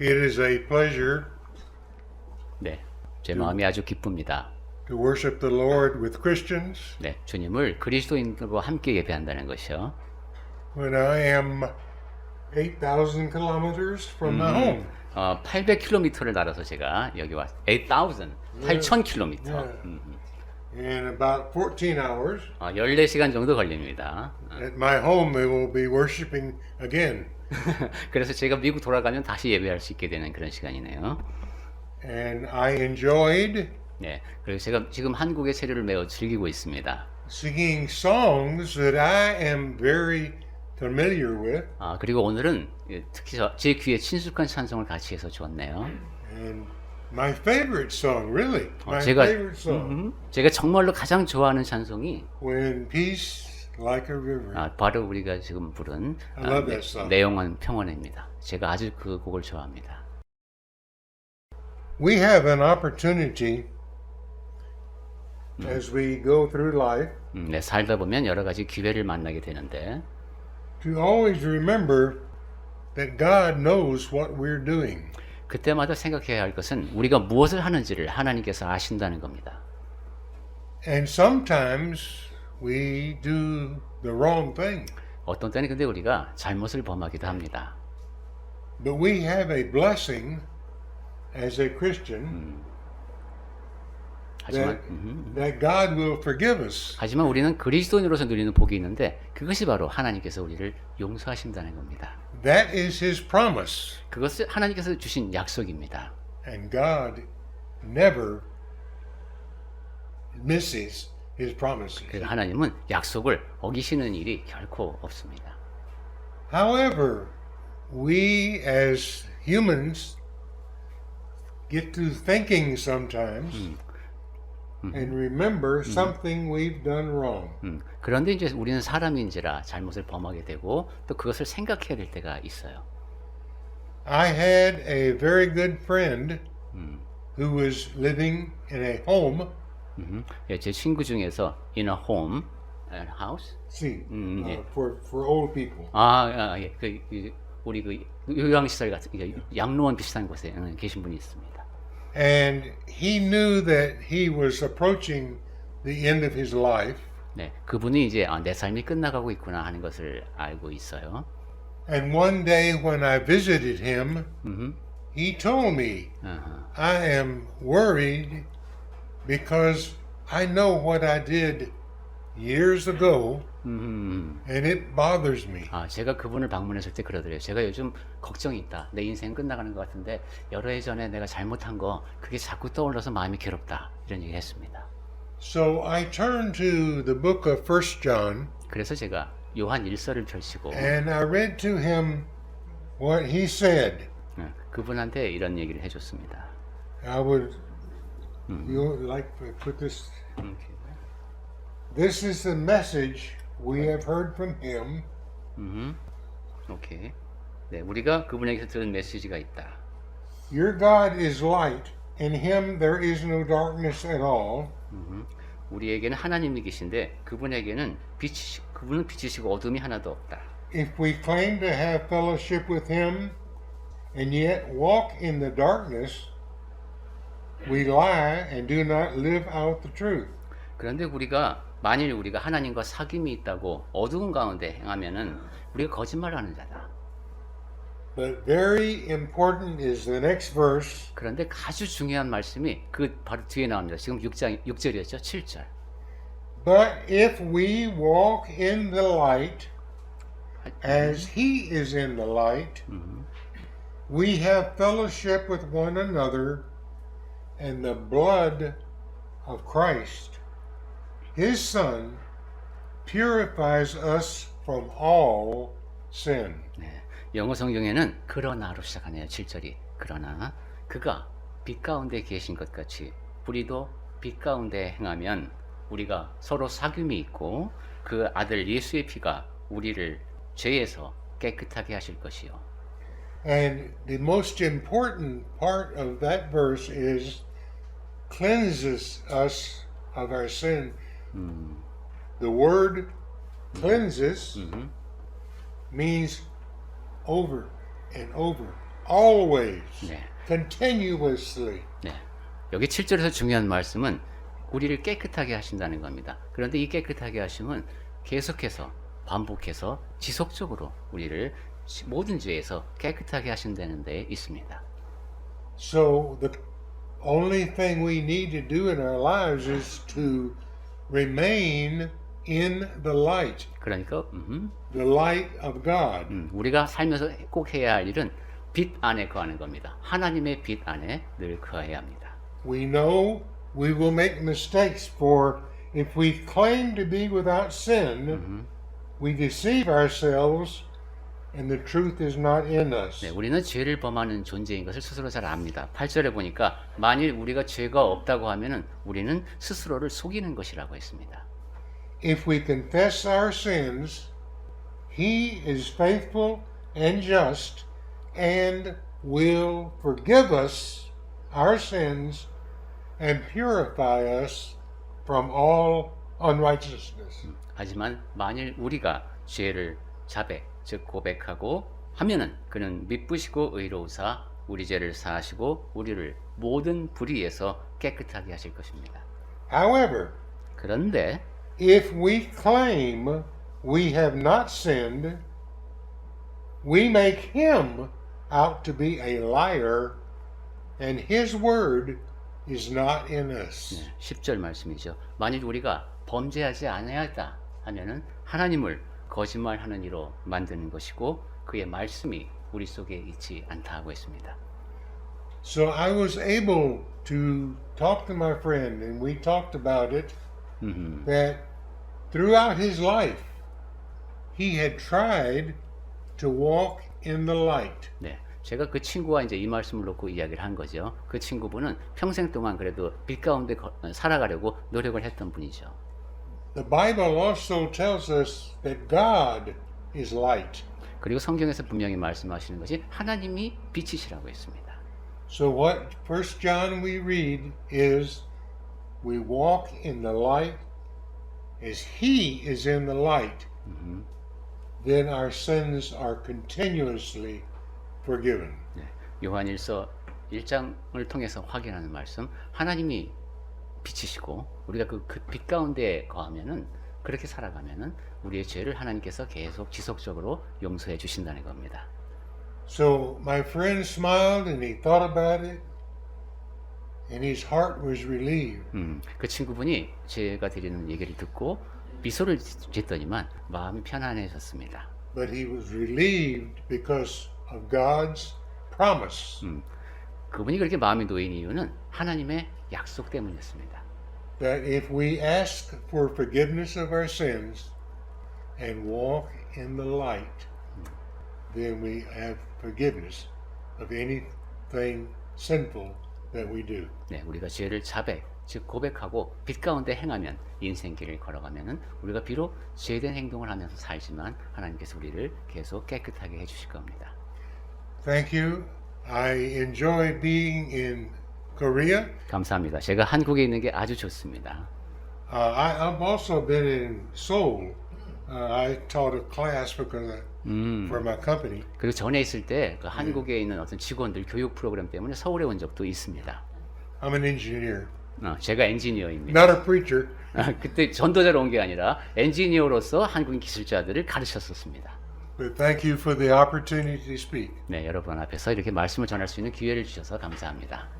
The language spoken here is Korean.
It is a pleasure 네, 제 마음이 아주 기쁩니다. to worship the Lord with Christians 네, 주님을 그리스도인들과 함께 예배한다는 것이요. when I am 8,000 kilometers from my home. 어, 800km를 날아서 제가 여기 왔 8,000, 8,000km. Yeah. In about 14 hours, 어, 14시간 정도 걸립니다. 어, at my home, they will be worshiping again. 그래서 제가 미국 돌아가면 다시 예배할 수 있게 되는 그런 시간이네요. And I enjoyed 네, 그리고 제가 지금 한국의 세례를 매우 즐기고 있습니다. singing songs that I am very familiar with. 아, 그리고 오늘은 예, 특히 저, 제 귀에 친숙한 찬송을 같이 해서 좋았네요. And my favorite song, really, my 제가 favorite song, 음, 제가 정말로 가장 좋아하는 찬송이 When Peace Like a River. 아, 바로 우리가 지금 부른 I 아, love 내- that song. 내용은 평온입니다. 제가 아주 그 곡을 좋아합니다. We have an opportunity as we go through life 음, 네, 살다 보면 여러 가지 기회를 만나게 되는데 to always remember that God knows what we're doing. 그때마다 생각해야 할 것은 우리가 무엇을 하는지를 하나님께서 아신다는 겁니다. And sometimes we do the wrong thing. 어떤 때는 근데 우리가 잘못을 범하기도 합니다. But we have a blessing as a Christian 하지만 that, 음, that God will forgive us 하지만 우리는 그리스도인으로서 누리는 복이 있는데 그것이 바로 하나님께서 우리를 용서하신다는 겁니다. That is His promise. 그것을 하나님께서 주신 약속입니다. And God never misses His promises. 그래서 하나님은 약속을 어기시는 일이 결코 없습니다. However, we as humans get to thinking sometimes and remember something we've done wrong. 음, 그런데 이제 우리는 사람인지라 잘못을 범하게 되고 또 그것을 생각해야 될 때가 있어요. I had a very good friend who was living in a home. 음, 예, 제 친구 중에서 in a home, a house, See, Mm, uh, yeah. for for old people. 아, 아 예, 그, 그 우리 그 요양시설 같은 그 양로원 비슷한 곳에 음, 계신 분이 있습니다. And he knew that he was approaching the end of his life. 네, 그분이 이제 아, 내 삶이 끝나가고 있구나 하는 것을 알고 있어요. And one day when I visited him, 음, he told me, 어허. I am worried because I know what I did years ago 음, and it bothers me. 아, 제가 그분을 방문했을 때 그러더래요. 제가 요즘 걱정이 있다. 내 인생 끝나가는 것 같은데 여러 해 전에 내가 잘못한 거 그게 자꾸 떠올라서 마음이 괴롭다. 이런 얘기를 했습니다. So I turned to the book of First John 그래서 제가 요한 일서를 펼치고 and I read to him what he said. 어, 그분한테 이런 얘기를 해줬습니다. I would you like put this 음, this is the message we have heard from him 음, 오케이. 네, 우리가 그분에게서 들은 메시지가 있다. Your God is light in him there is no darkness at all. 음, 우리에게는 하나님이 계신데 그분에게는 빛이 그분은 빛이시고 어둠이 하나도 없다. If we claim to have fellowship with him and yet walk in the darkness, we lie and do not live out the truth. 그런데 우리가 만일 우리가 하나님과 사귐이 있다고 어두운 가운데 행하면은 우리가 거짓말하는 자다. But very important is the next verse. 그런데 아주 중요한 말씀이 그 바로 뒤에 나옵니다. 지금 6장 6절이었죠. 7절. But if we walk in the light as he is in the light, we have fellowship with one another, and the blood of Christ, his Son, purifies us from all sin. 네. 영어 성경에는 그러나로 시작하네요. 7절이. 그러나 그가 빛 가운데 계신 것 같이 우리도 빛 가운데 행하면 우리가 서로 사귐이 있고 그 아들 예수의 피가 우리를 죄에서 깨끗하게 하실 것이요. And the most important part of that verse is cleanses us of our sin. The word cleanses means over and over, always, 네. continuously. 네. 여기 7절에서 중요한 말씀은 우리를 깨끗하게 하신다는 겁니다. 그런데 이 깨끗하게 하심은 계속해서 반복해서 지속적으로 우리를 모든 죄에서 깨끗하게 하신다는 데 있습니다. So the only thing we need to do in our lives is to remain in the light, 그러니까 음, the light of God. 음, 우리가 살면서 꼭 해야 할 일은 빛 안에 거하는 겁니다. 하나님의 빛 안에 늘 거해야 합니다. We know we will make mistakes, for if we claim to be without sin, we deceive ourselves And the truth is not in us. 네, 우리는 죄를 범하는 존재인 것을 스스로 잘 압니다. 8절에 보니까 만일 우리가 죄가 없다고 하면은 우리는 스스로를 속이는 것이라고 했습니다. If we confess our sins, He is faithful and just and will forgive us our sins and purify us from all unrighteousness. 하지만 만일 우리가 죄를 자백, 즉 고백하고 하면은 그는 미쁘시고 의로우사 우리 죄를 사하시고 우리를 모든 불의에서 깨끗하게 하실 것입니다. However, 그런데 if we claim we have not sinned, we make him out to be a liar, and his word is not in us. 네, 10절 말씀이죠. 만일 우리가 범죄하지 않아야다 하면은 하나님을 거짓말하는 이로 만드는 것이고 그의 말씀이 우리 속에 있지 않다 하고 있습니다. So I was able to talk to my friend, and we talked about it 음흠. that throughout his life, he had tried to walk in the light. 네. 제가 그 친구와 이제 이 말씀을 놓고 이야기를 한 거죠. 그 친구분은 평생 동안 그래도 빛 가운데 거- 살아가려고 노력을 했던 분이죠. The Bible also tells us that God is light. 그리고 성경에서 분명히 말씀하시는 것이 하나님이 빛이시라고 했습니다. So what First John we read is we walk in the light as he is in the light. Then our sins are continuously forgiven. 네. 요한일서 1장을 통해서 확인하는 말씀, 하나님이 빛이시고 우리가 그 빛 가운데 거하면은 그렇게 살아가면은 우리의 죄를 하나님께서 계속 지속적으로 용서해 주신다는 겁니다. So my friend smiled and he thought about it and his heart was relieved. 음, 그 친구분이 제가 드리는 얘기를 듣고 미소를 짓더니만 마음이 편안해졌습니다. But he was relieved because of God's promise 음, 그분이 그렇게 마음이 놓인 이유는 하나님의 약속 때문이었습니다. that if we ask for forgiveness of our sins and walk in the light, then we have forgiveness of anything sinful that we do. 네, 우리가 죄를 자백, 즉 고백하고 빛 가운데 행하면 인생길을 걸어가면은 우리가 비록 죄된 행동을 하면서 살지만 하나님께서 우리를 계속 깨끗하게 해주실 겁니다. Thank you. I enjoy being in Korea. 감사합니다. 제가 한국에 있는 게 아주 좋습니다. Uh, I, I've also been in Seoul. Uh, I taught a class because I, 음, for my company. 그리고 전에 있을 때그 한국에 있는 어떤 직원들 교육 프로그램 때문에 서울에 온 적도 있습니다. I'm an engineer, 어, 제가 엔지니어입니다. not a preacher. 아, 그때 전도자로 온 게 아니라 엔지니어로서 한국인 기술자들을 가르쳤었습니다. But thank you for the opportunity to speak. 네, 여러분 앞에서 이렇게 말씀을 전할 수 있는 기회를 주셔서 감사합니다.